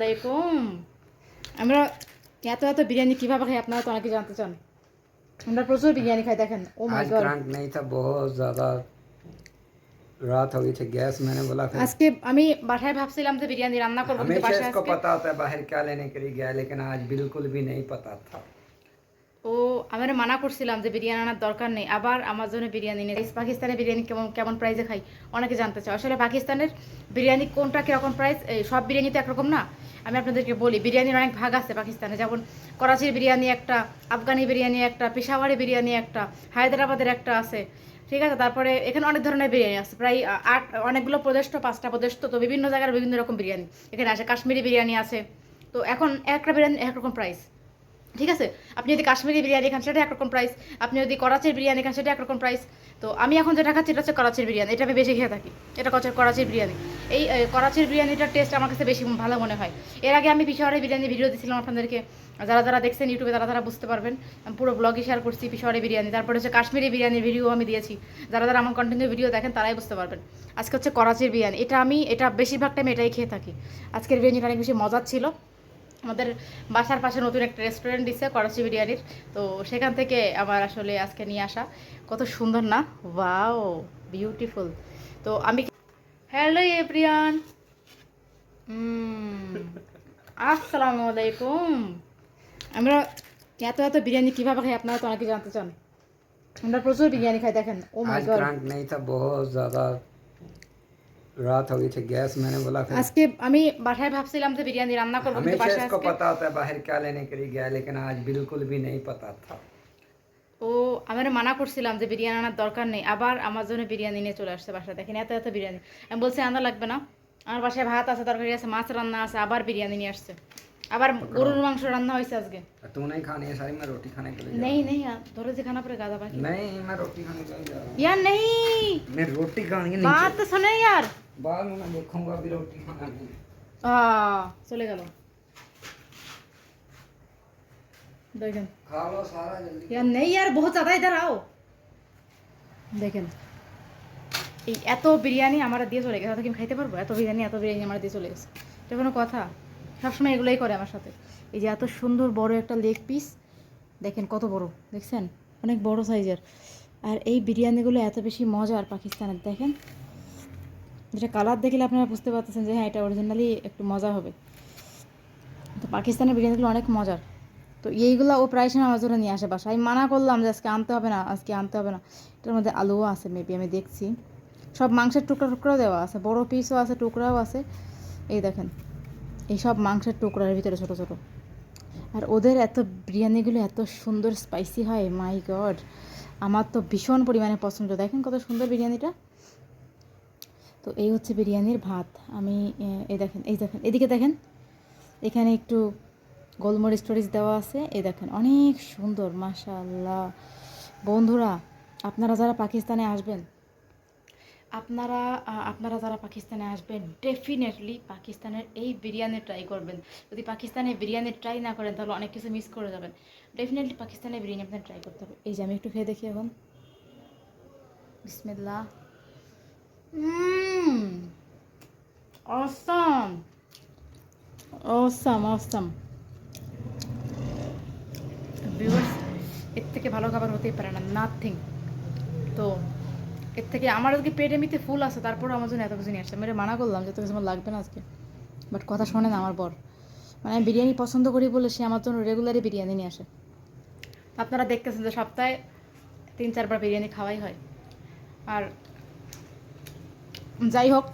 আলাইকুম আমরা এত এত বিরিয়ানি কিভাবে খাই আপনারা তো অনেকে জানতে চান আমরা প্রচুর বিরিয়ানি খাই দেখেন ও মাই आज গড क्रंक नहीं था बहुत ज़्यादा रात हो गई थी गैस मैंने बोला फिर আজকে আমি বাসায় ভাবছিলাম যে বিরিয়ানি রান্না করবো কিন্তু हमेशा বাসায় इसको আজকে पता होता है बाहर क्या लेने के लिए गया लेकिन आज बिल्कुल भी नहीं पता था ও আমার মানা করছিলাম যে বিরিয়ানি আনার দরকার নেই আবার আমার জন্য বিরিয়ানি নেই পাকিস্তানের বিরিয়ানি কেমন কেমন প্রাইসে খাই অনেকে জানতে চায় আসলে পাকিস্তানের বিরিয়ানি কোনটা কিরকম প্রাইস সব বিরিয়ানি তো একরকম না আমি আপনাদেরকে বলি, বিরিয়ানির অনেক ভাগ আছে পাকিস্তানে। যেমন করাচির বিরিয়ানি একটা, আফগানি বিরিয়ানি একটা, পেশাওয়ারি বিরিয়ানি একটা, হায়দ্রাবাদের একটা আছে। ঠিক আছে, তারপরে এখানে অনেক ধরনের বিরিয়ানি আছে। প্রায় আট, অনেকগুলো প্রদেশ তো পাঁচটা প্রদেশ তো তো বিভিন্ন জায়গার বিভিন্ন রকম বিরিয়ানি এখানে আছে কাশ্মীরি বিরিয়ানি আছে। তো এখন একটা বিরিয়ানি একরকম প্রাইস ঠিক আছে? আপনি যদি কাশ্মীরি বিরিয়ানি খান, সেটা একরকম প্রাইস আপনি যদি করাচির বিরিয়ানি খান, সেটা একরকম প্রাইস তো আমি এখন যেটা খাচ্ছি, এটা হচ্ছে করাচির বিরিয়ানি। এটা আমি বেশি খেয়ে থাকি। এটা হচ্ছে করাচির বিরিয়ানি। এই করাচির বিরিয়ানিটার টেস্ট আমার কাছে বেশি ভালো মনে হয়। এর আগে আমি পিশাওয়ারের বিরিয়ানি ভিডিও দিয়েছিলাম আপনাদেরকে। যারা যারা দেখছেন ইউটিউবে তারা তারা বুঝতে পারবেন। আমি পুরো ব্লগে শেয়ার করছি পিশাওয়ারের বিরিয়ানি। তারপরে হচ্ছে কাশ্মীরি বিরিয়ানির ভিডিও আমি দিয়েছি। যারা যারা আমার কন্টিনিউ ভিডিও দেখেন, তারাই বুঝতে পারবেন। আজকে হচ্ছে করাচির বিরিয়ানি। এটা আমি, এটা বেশিরভাগ টাইম এটাই খেয়ে থাকি। আজকের বিরিয়ানিটা অনেক বেশি মজার ছিল। আমাদের বাসার পাশে নতুন একটা রেস্টুরেন্ট দিচ্ছে করাচি বিরিয়ানির। তো সেখান থেকে আমার আসলে আজকে নিয়ে আসা। কত সুন্দর না? ওয়াও বিউটিফুল তো আমি হ্যালো এপ্রিয়ান আসসালামু আলাইকুম। আমরা এত এত বিরিয়ানি কীভাবে খাই আপনারা তো অনেকে জানতে চান। আমরা প্রচুর বিরিয়ানি খাই দেখেন। ও মাই গড নাই তা বহুত জাদা। ज़्यादा रात हो गई थी गैस मैंने बोला फिर আজকে আমি বাসায় ভাবছিলাম যে বিরিয়ানি রান্না করবো কিন্তু हमेशा বাসায় इसको আজকে पता होता है बाहर क्या लेने के लिए गया लेकिन आज बिल्कुल भी नहीं पता था ও আমার মানা করছিলাম যে বিরিয়ানি আনার দরকার নেই আবার আমার জন্য বিরিয়ানি নিয়ে চলে আসছে বাসায় দেখেন এত এত বিরিয়ানি আমি বলছি আনা লাগবে না আমার বাসায় ভাত আছে তরকারি আছে মাছ রান্না আছে আবার বিরিয়ানি নিয়ে আসছে আবার গরুর মাংস রান্না হয়েছে আজকে तू नहीं खानी है सारी मैं रोटी खाने के लिए जा নেই নেই ধরে যে খানা পরে গাদা পাখি रहा हूँ। नहीं मैं रोटी खाने के लिए जा रहा हूँ यार नहीं मैं रोटी खाने के बात तो सुने यार बाद में मैं देखूंगा अभी रोटी खाना नहीं आ, চলে গেল দেখেন खा लो सारा जल्दी यार नहीं यार बहुत ज़्यादा इधर आओ দেখেন এই এত বিরিয়ানি আমরা দিয়ে চলে গেছে কি আমি খাইতে পারবো এত বিরিয়ানি এত বিরিয়ানি আমার দিয়ে চলে গেছে এটা কোনো কথা সবসময় এগুলোই করে আমার সাথে এই যে এত সুন্দর বড় একটা লেগ পিস দেখেন কত বড় দেখছেন অনেক বড় সাইজের আর এই বিরিয়ানিগুলো এত বেশি মজার পাকিস্তানের দেখেন যেটা কালার দেখলে আপনারা বুঝতে পারতেছেন যে হ্যাঁ এটা অরিজিনালি একটু মজা হবে। তো পাকিস্তানের বিরিয়ানিগুলো অনেক মজার। তো এইগুলো ও প্রায় সময় আমার জন্য নিয়ে আসে বাসায়। আমি মানা করলাম যে আজকে আনতে হবে না, আজকে আনতে হবে না। এটার মধ্যে আলুও আছে মেবি আমি দেখছি। সব মাংসের টুকরা টুকরাও দেওয়া আছে। বড় পিসও আছে, টুকরাও আছে। এই দেখেন, এই সব মাংসের টুকরার ভিতরে ছোট ছোট। আর ওদের এত বিরিয়ানিগুলো এত সুন্দর স্পাইসি হয় মাই গড আমার তো ভীষণ পরিমাণে পছন্দ। দেখেন কত সুন্দর বিরিয়ানিটা। তো এই হচ্ছে বিরিয়ানির ভাত। আমি এই দেখেন এই দেখেন, এদিকে দেখেন, এখানে একটু গোলমরিচ টরিচ দেওয়া আছে। এই দেখেন, অনেক সুন্দর মাশাল্লাহ বন্ধুরা, আপনারা যারা পাকিস্তানে আসবেন, আপনারা আপনারা যারা পাকিস্তানে আসবেন ডেফিনেটলি পাকিস্তানের এই বিরিয়ানি ট্রাই করবেন। যদি পাকিস্তানে বিরিয়ানি ট্রাই না করেন, তাহলে অনেক কিছু মিস করে যাবেন। ডেফিনেটলি পাকিস্তানের বিরিয়ানি আপনার ট্রাই করতে হবে। এই যে আমি একটু খেয়ে দেখি এখন। বিসমিল্লাহ অসম অসম অসম ভিউয়ার্স এর থেকে ভালো খাবার হতেই পারে না নাথিং তো এর থেকে আমার আজকে পেট এমনিতে ফুল আছে তারপরে আমার জন্য এত কিছু নিয়ে আসছে। আমি মানা করলাম যে এত কিছু আমার লাগবে না আজকে। বাট কথা শোনে না আমার বর। মানে আমি বিরিয়ানি পছন্দ করি বলে সে আমার জন্য রেগুলারই বিরিয়ানি নিয়ে আসে। আপনারা দেখতেছেন যে সপ্তাহে তিন চারবার বিরিয়ানি খাওয়াই হয়। আর যাই হোক,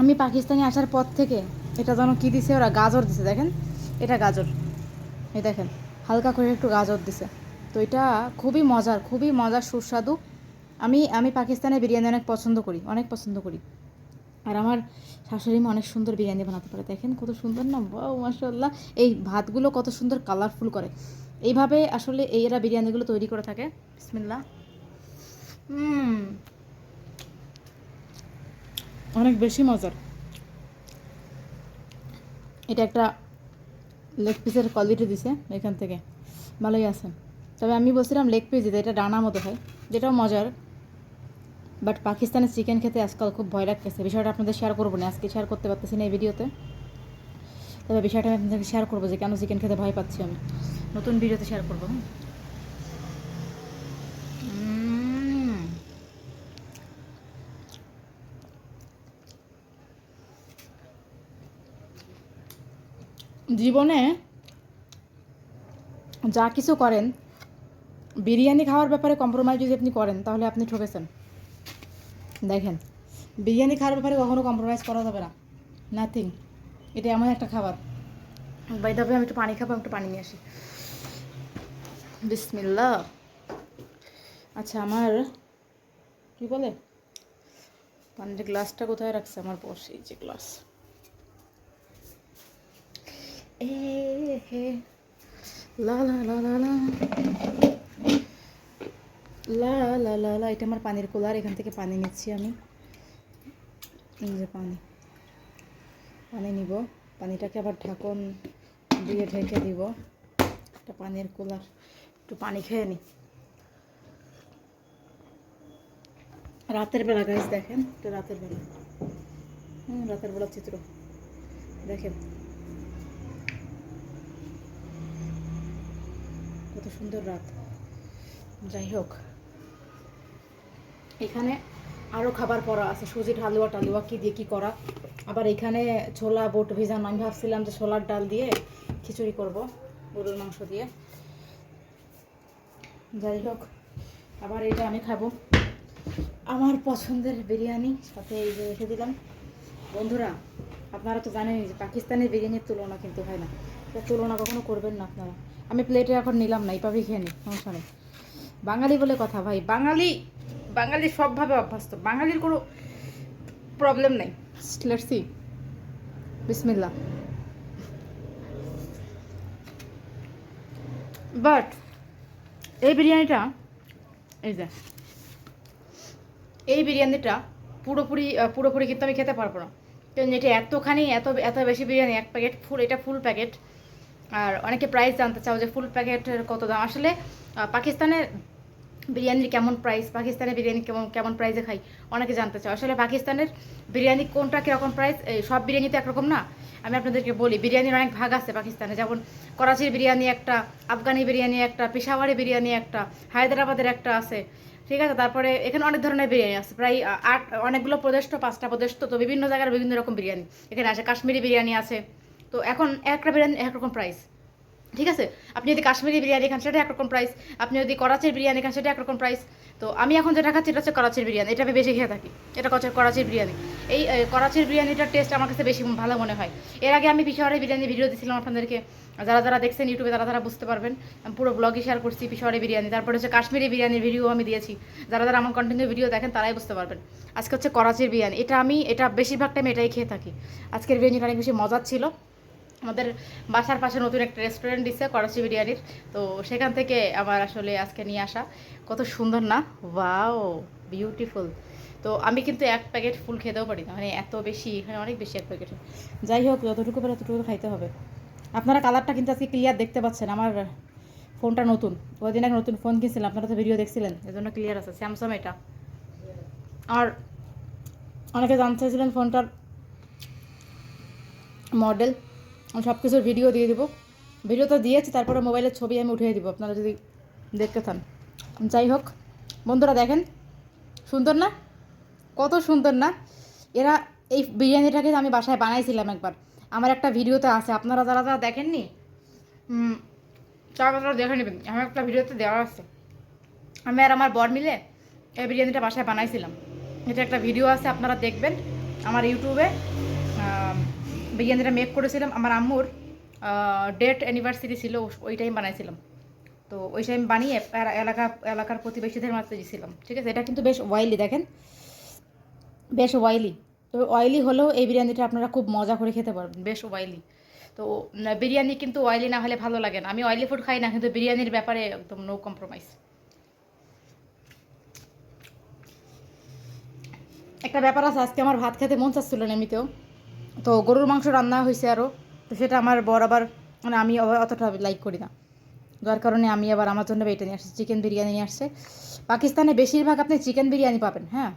আমি পাকিস্তানে আসার পর থেকে এটা যেন কী দিছে, ওরা গাজর দিছে, দেখেন? এটা গাজর। এই দেখেন, হালকা করে একটু গাজর দিছে। তো এটা খুবই মজার খুবই মজার, সুস্বাদু। আমি আমি পাকিস্তানের বিরিয়ানি অনেক পছন্দ করি, অনেক পছন্দ করি। আর আমার শাশুড়ি মা অনেক সুন্দর বিরিয়ানি বানাতে পারে। দেখেন কত সুন্দর না? বাউ মাসাল্লাহ এই ভাতগুলো কত সুন্দর কালারফুল করে। এইভাবে আসলে এই এরা বিরিয়ানিগুলো তৈরি করে থাকে। বিসমিল্লাহ। হুম অনেক বেশি মজার। এটা একটা লেগ পিসের কোয়ালিটি দিছে এখান থেকে। ভালোই আছে। তবে আমি বলছিলাম লেগ পিস দিতে এটা ডানা মতো হয়, যেটাও মজার। বাট পাকিস্তানের চিকেন খেতে আজকাল খুব ভয় লাগতেছে। বিষয়টা আপনাদের শেয়ার করব না, আজকে শেয়ার করতে পারতেছি না এই ভিডিওতে। তবে বিষয়টা আমি আপনাদেরকে শেয়ার করব যে কেন চিকেন খেতে ভয় পাচ্ছি আমি। নতুন ভিডিওতে শেয়ার করব হ্যাঁ? জীবনে যা কিছু করেন, বিরিয়ানি খাওয়ার ব্যাপারে কম্প্রোমাইজ যদি আপনি করেন, তাহলে আপনি ঠকেছেন। দেখেন, বিরিয়ানি খাওয়ার ব্যাপারে কখনো কম্প্রোমাইজ করা যাবে না। নাথিং এটা এমন একটা খাবার। বাই তবে আমি একটু পানি খাব একটু পানি নিয়ে আসি। বিসমিল্লা আচ্ছা আমার কি বলে? পানির গ্লাসটা কোথায় রাখছে? আমার বস এই যে গ্লাস লা লা লা লা লা লা লা লা লা এটা আমার পানির কুলার এখান থেকে পানি নিচ্ছি আমি যে পানি পানি নিব পানিটাকে আবার ঢাকন দিয়ে ঢেকে দিব একটা পানির কুলার একটু পানি খেয়ে নি রাতের বেলা গাইজ দেখেন এটা রাতের বেলা হুম রাতের বেলা চিত্র দেখেন কত সুন্দর রাত। যাই হোক। এখানে আরও খাবার পড়া আছে। সুজির হালুয়া টালুয়া কি দিয়ে কি করা। আবার এখানে ছোলা বোট ভিজানো। আমি ভাবছিলাম যে ছোলার ডাল দিয়ে খিচুড়ি করব, গরুর মাংস দিয়ে। যাই হোক, আবার এটা আমি খাব আমার পছন্দের বিরিয়ানি। সাথে এই যে রেখে দিলাম। বন্ধুরা আপনারা তো জানেনই যে পাকিস্তানের বিরিয়ানির তুলনা কিন্তু হয় না। তুলনা কখনো করবেন না আপনারা। আমি প্লেটে এখন নিলাম না এইভাবেই খেয়ে নিই সমস্যা নেই। বাঙালি বলে কথা ভাই বাঙালি বাঙালি সবভাবে অভ্যস্ত। বাঙালির কোনো প্রবলেম নেই। লেটসি বিসমিল্লা বাট এই বিরিয়ানিটা এই যে এই বিরিয়ানিটা পুরোপুরি পুরোপুরি কিন্তু আমি খেতে পারব না। কারণ এটা এতখানি, এত এত বেশি বিরিয়ানি, এক প্যাকেট ফুল, এটা ফুল প্যাকেট। আর অনেকে প্রাইস জানতে চাও যে ফুল প্যাকেটের কত দাম। আসলে পাকিস্তানের বিরিয়ানির কেমন প্রাইস পাকিস্তানের বিরিয়ানি কেমন কেমন প্রাইসে খাই, অনেকে জানতে চাও। আসলে পাকিস্তানের বিরিয়ানি কোনটা কীরকম প্রাইস এই সব বিরিয়ানি তো একরকম না। আমি আপনাদেরকে বলি, বিরিয়ানির অনেক ভাগ আছে পাকিস্তানে। যেমন করাচির বিরিয়ানি একটা, আফগানি বিরিয়ানি একটা, পেশাওয়ারি বিরিয়ানি একটা, হায়দ্রাবাদের একটা আছে। ঠিক আছে? তারপরে এখানে অনেক ধরনের বিরিয়ানি আছে। প্রায় আট, অনেকগুলো প্রদেশ তো, পাঁচটা প্রদেশ তো তো বিভিন্ন জায়গার বিভিন্ন রকম বিরিয়ানি। এখানে আছে কাশ্মীরি বিরিয়ানি আছে। তো এখন একটা বিরিয়ানি, এক রকম প্রাইস ঠিক আছে? আপনি যদি কাশ্মীরি বিরিয়ানি খান সেটা একরকম প্রাইস আপনি যদি করাচির বিরিয়ানি খান সেটা একরকম প্রাইস তো আমি এখন যেটা খাচ্ছি, এটা হচ্ছে করাচির বিরিয়ানি। এটা আমি বেশি খেয়ে থাকি। এটা হচ্ছে করাচির বিরিয়ানি। এই করাচির বিরিয়ানিটার টেস্ট আমার কাছে বেশি ভালো মনে হয়। এর আগে আমি পিশোয়ারের বিরিয়ানি ভিডিও দিয়েছিলাম আপনাদেরকে। যারা যারা দেখছেন ইউটিউবে তারা তারা বুঝতে পারবেন। আমি পুরো ব্লগে শেয়ার করছি পিশোয়ারের বিরিয়ানি। তারপরে হচ্ছে কাশ্মীরি বিরিয়ানির ভিডিও আমি দিয়েছি। যারা যারা আমার কন্টিনিউ ভিডিও দেখেন, তারাই বুঝতে পারবেন। আজকে হচ্ছে করাচির বিরিয়ানি। এটা আমি, এটা বেশিরভাগ টাইম এটাই খেয়ে থাকি। আজকের বিরিয়ানিটা অনেক বেশি মজার ছিল। আমাদের বাসার পাশে নতুন একটা রেস্টুরেন্ট দিচ্ছে করাচি বিরিয়ানির। তো সেখান থেকে আমার আসলে আজকে নিয়ে আসা। কত সুন্দর না? ওয়াও বিউটিফুল তো আমি কিন্তু এক প্যাকেট ফুল খেতেও পারি না। মানে এত বেশি, এখানে অনেক বেশি এক প্যাকেট। যাই হোক, যতটুকু পারে ততটুকু খাইতে হবে। আপনারা কালারটা কিন্তু আজকে ক্লিয়ার দেখতে পাচ্ছেন। আমার ফোনটা নতুন। ওই দিন এক নতুন ফোন কিনছিলাম। আপনারা তো ভিডিও দেখছিলেন। এজন্য ক্লিয়ার আছে। স্যামসাং এটা। আর অনেকে জানতে চাইছিলেন ফোনটার মডেল আমি সব কিছুর ভিডিও দিয়ে দিব। ভিডিও তো দিয়েছি, তারপরে মোবাইলের ছবি আমি উঠিয়ে দিব। আপনারা যদি দেখতে চান যাই হোক, বন্ধুরা দেখেন, সুন্দর না? কত সুন্দর না? এরা এই বিরিয়ানিটাকে আমি বাসায় বানাইছিলাম একবার। আমার একটা ভিডিওতে আছে, আপনারা যারা যারা দেখেননি তারা তারা দেখে নেবেন। আমার একটা ভিডিওতে দেওয়া আছে। আমি আর আমার বর মিলে এই বিরিয়ানিটা বাসায় বানাইছিলাম। এটা একটা ভিডিও আছে, আপনারা দেখবেন আমার ইউটিউবে। বিরিয়ানিটা মেক করেছিলাম, আমার আম্মুর ডেট অ্যানিভার্সারি ছিল, ওই টাইম বানাইছিলাম। তো ওই টাইম বানিয়ে এলা- এলাকা, এলাকার প্রতিবেশীদের মাত্র দিয়েছিলাম ঠিক আছে? এটা কিন্তু বেশ অয়েলি দেখেন? বেশ ওয়াইলি তো অয়েলি হলেও এই বিরিয়ানিটা আপনারা খুব মজা করে খেতে পারবেন, বেশ অয়েলি তো বিরিয়ানি কিন্তু অয়েলি না হলে ভালো লাগে না। আমি অয়েলি ফুড খাই না, কিন্তু বিরিয়ানির ব্যাপারে একদম নো কম্প্রোমাইজ একটা ব্যাপার আছে, আজকে আমার ভাত খেতে মন চাচ্ছিল না এমনিতেও। তো গরুর মাংস রান্না হয়েছে আরও তো সেটা আমার বর আবার মানে আমি অতটা লাইক করি না। যার কারণে আমি আবার আমার জন্য এটা নিয়ে আসছি চিকেন বিরিয়ানি নিয়ে আসছে। পাকিস্তানে বেশিরভাগ আপনি চিকেন বিরিয়ানি পাবেন হ্যাঁ?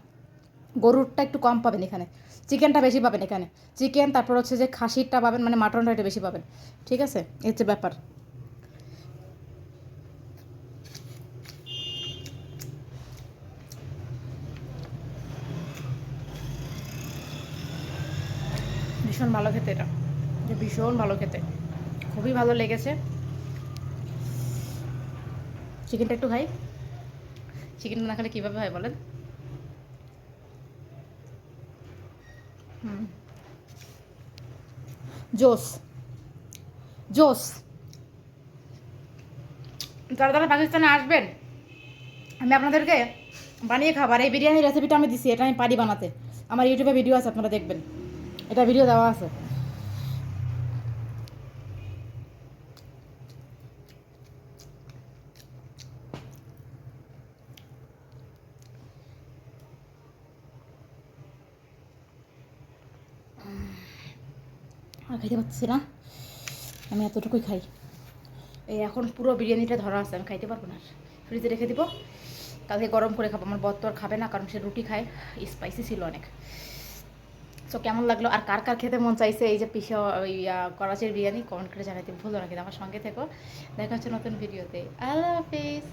গরুরটা একটু কম পাবেন এখানে চিকেনটা বেশি পাবেন এখানে। চিকেন তারপর হচ্ছে যে খাসিরটা পাবেন মানে মাটনটা একটু বেশি পাবেন, ঠিক আছে? এর যে ব্যাপার। ভীষণ ভালো খেতে এটা। ভীষণ ভালো খেতে। খুবই ভালো লেগেছে। চিকেনটা একটু খাই। চিকেন না খেলে কীভাবে হয় বলেন? জোস। জোস। যারা যারা পাকিস্তানে আসবেন। আমি আপনাদেরকে বানিয়ে খাবার এই বিরিয়ানির রেসিপিটা আমি দিছি। এটা আমি পারি বানাতে। আমার ইউটিউবে ভিডিও আছে, আপনারা দেখবেন। এটা ভিডিও দেওয়া আছে। খাইতে পারছি না। আমি এতটুকুই খাই। এই এখন পুরো বিরিয়ানিটা ধরা আছে, আমি খাইতে পারব না। ফ্রিজে রেখে দিব। কালকে গরম করে খাব। আমার বর তো আর খাবে না, কারণ সে রুটি খায়। স্পাইসি ছিল অনেক। সো কেমন লাগল? আর কার কার খেতে মন চাইছে? এই যে পিসা ওই করাচের বিরিয়ানি কমেন্ট করে জানাতে ভুলো না কিন্তু আমার সঙ্গে থেকো। দেখা হচ্ছে নতুন ভিডিওতে আল্লাহ হাফিজ।